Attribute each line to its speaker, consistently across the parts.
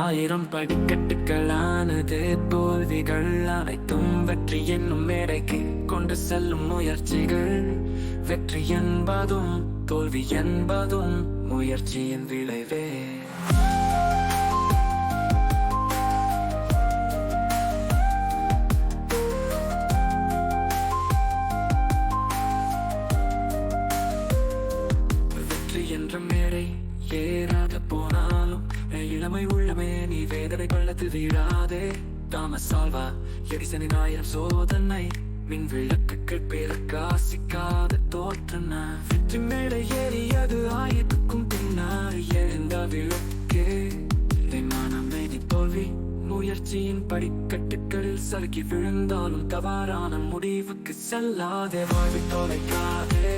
Speaker 1: ஆயிரம் படிக்கட்டுகளானது தோல்விகள் அனைத்தும் வெற்றி என்னும் மேடைக்கு கொண்டு செல்லும் முயற்சிகள். வெற்றி என்பதும் தோல்வி என்பதும் முயற்சியின் விளைவே. வெற்றி என்ற மேடை ஏறாத போனாலும் இளமை உள்ளமே நீ வேதனை பள்ளத்தில் வீழாதே. தாமஸ் சால்வா எடிசனின் ஆயிரம் சோதனை மின் விளக்குகள் பிரகாசிக்காத தோற்றன. வெற்றி மேடை ஏறியது ஆயிரத்துக்கும் பின்னால் எழுந்த விளக்கே. மனமே தோல்வி முயற்சியின் படிக்கட்டுகளில் சறுக்கி விழுந்தாலும் தவறான முடிவுக்கு செல்லாதே. வாழ்வை தொலைக்காதே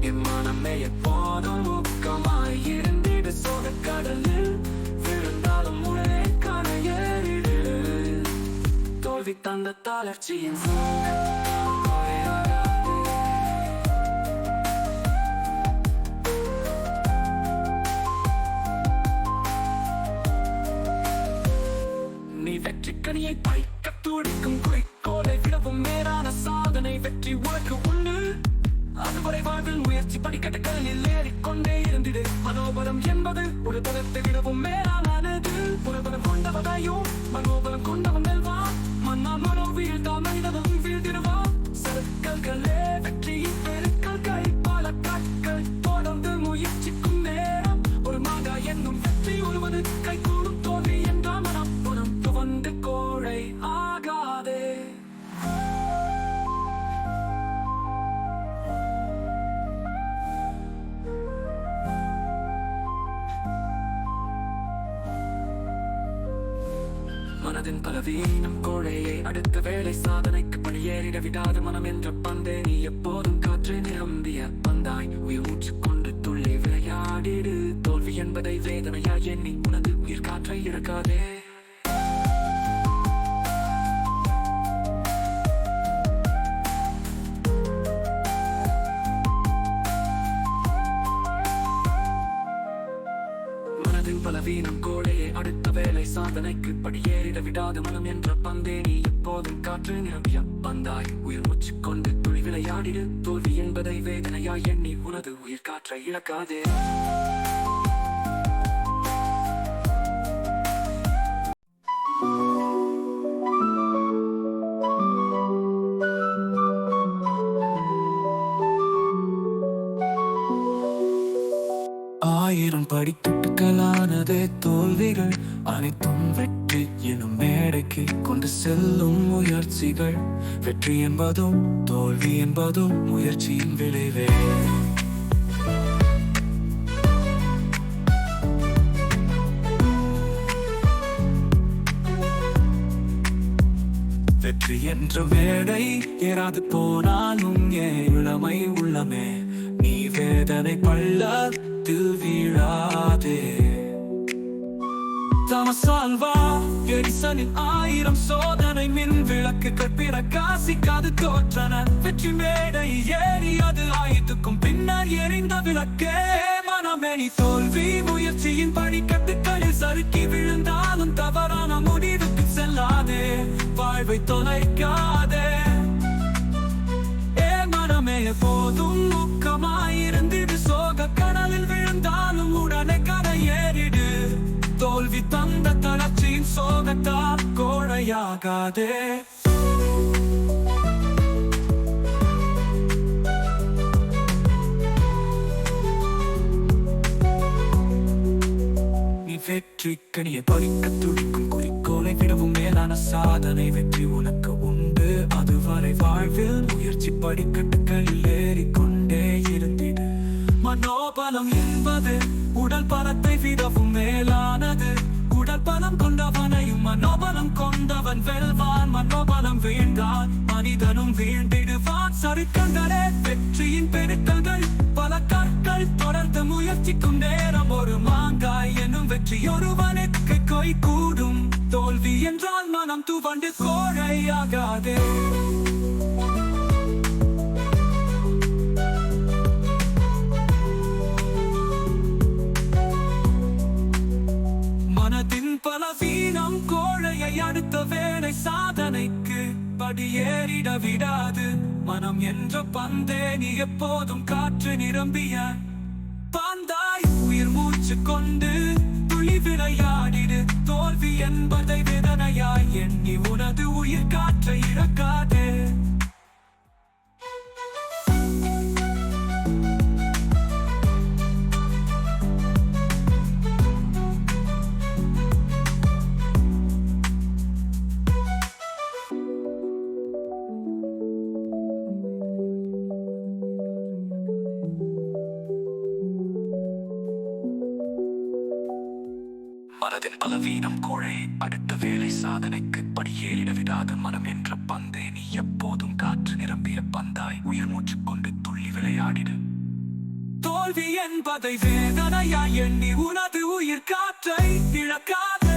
Speaker 1: என் எப்போ எப்போதும் ஊக்கமாய் இருந்திடு சோக கடலில் விழுந்தாலும் உடனே காண ஏறிடு தோல்வி தந்த தளர்ச்சியின் நீ வெற்றி கனியை பைக்க துடிக்கும் குறிக்கோளை விடவும் மேலான சாதனை வெற்றி உனக்கு உண்டு. அதுவரை வாழ்வில் முயற்சி படிக்கட்டுகளில் ஏறிக்கொண்டே இருந்திடு. மனோபலம் என்பது ஒரு தரத்தை விடவும் மேலானது. ஒரு பலம் கொண்டவனையும் மனோபலம் கொண்டவன் வெல்வான் மன்னா மனோ வீழ்ந்தா மனிதனும் வீழ்ந்திடுவான் சருக்கல்களே வெற்றியின் பெருக்கல்கள் பல கற்கள் தொடர்ந்து முயற்சிக்கும் நேரம். ஒரு மாதா என்னும் வெற்றி ஒருவனு கை கூடும். அதன் பலவீனம் கோழையை அடுத்த வேலை சாதனைக்கு பணியேறிட விடாத மனம் என்ற பந்தே. நீ எப்போதும் காற்றை நிரம்பிய பந்தாய். உயிர் மூச்சு கொண்டு துள்ளி விளையாடிடு. தோல்வி என்பதை வேதனையா எண்ணி உனது உயிர் காற்றை இறக்காதே. பலவீனம் கோழையை அடுத்த வேலை சாதனைக்கு படியேறிட விடாத மனம் என்ற பந்தே நீ எப்போதும் காற்று நிரம்பிய பந்தாய். உயிர் மூச்சு கொண்டு துளி விளையாடிடு. தோல்வி என்பதை வேதனையா எண்ணி உனது உயிர் காற்றை இழக்காதே. ஆயிரம் சிக்கலானதே தோல்விகள் அனைத்தும் வெற்றி எனும் மேடைக்கு கொண்டு செல்லும் முயற்சிகள். வெற்றி என்பதும் தோல்வி என்பதும் முயற்சியின் விளைவே. வெற்றி என்ற மேடை ஏறாது போனாலும் ஏ இளமை உள்ளமே. நீ வேதனை பள்ளத்தில் சால்வா ஆல்வா ஆயிரம் சோதனை மின் விளக்குகள் பிரகாசிக்காது தோற்றன வெற்றி மேடை ஏறி அது ஆயுத்துக்கும் பின்னர் எரிந்த விளக்கே மனமே நீ தோல்வி முயற்சியின் படிக்கட்டுக்களில் சறுக்கி விழுந்தாலும் தவறான முடிவுக்கு செல்லாதே வாழ்வை தொலைக்காதே ஏ மனமே எப்போதும் ஊக்கமாயிருந்திடு சோக கடலில் விழுந்தாலும் உடனே தோல்வி தந்த தளர்ச்சியின் சோகத்தால் கோழையாகாதே நீ வெற்றி கனியை பறிக்க துடிக்கும் குறிக்கோளை விடவும் மேலான சாதனை வெற்றி உனக்கு உண்டு அதுவரை வாழ்வில் முயற்சி படிக்கட்டுகளில் ஏறிக்கொண்டு மனோபலம் என்பது உடல் பலத்தை விடவும் மேலானது. உடல் பலம் கொண்டவனையும் மனோபலம் கொண்டவன் வெல்வான். மனோபலம் வீழ்ந்தான் மனிதனும் வீழ்ந்திடுவான் சருக்கங்களே வெற்றியின் பெருக்கங்கள். பல கற்கள் தொடர்ந்து முயற்சிக்கும் நேரம். ஒரு மாங்காய் எனும் வெற்றி ஒருவனுக்கு கை கூடும். தோல்வி என்றால் மனம் துவண்டு கோழையாகாதே. படியேறிட விடாது. மனம் என்ற பந்தே நீ எப்போதும் காற்று நிரம்பிய பாந்தாய். உயிர் மூச்சு கொண்டு துளி விளையாடிடு. தோல்வி என்பதை வேதனையாய் எண்ணி உனது உயிர் காற்றை இழக்காதே மனதின் பலவீனம் கோழை அடுத்த வேலை சாதனைக்கு படியேறிட விடாத மனம் என்ற பந்தே நீ எப்போதும் காற்று நிரம்பிய பந்தாய். உயிர் மூச்சு கொண்டு துள்ளி விளையாடிடு. தோல்வி என்பதை வேதனையா எண்ணி உனது உயிர் காற்றை இழக்காதே.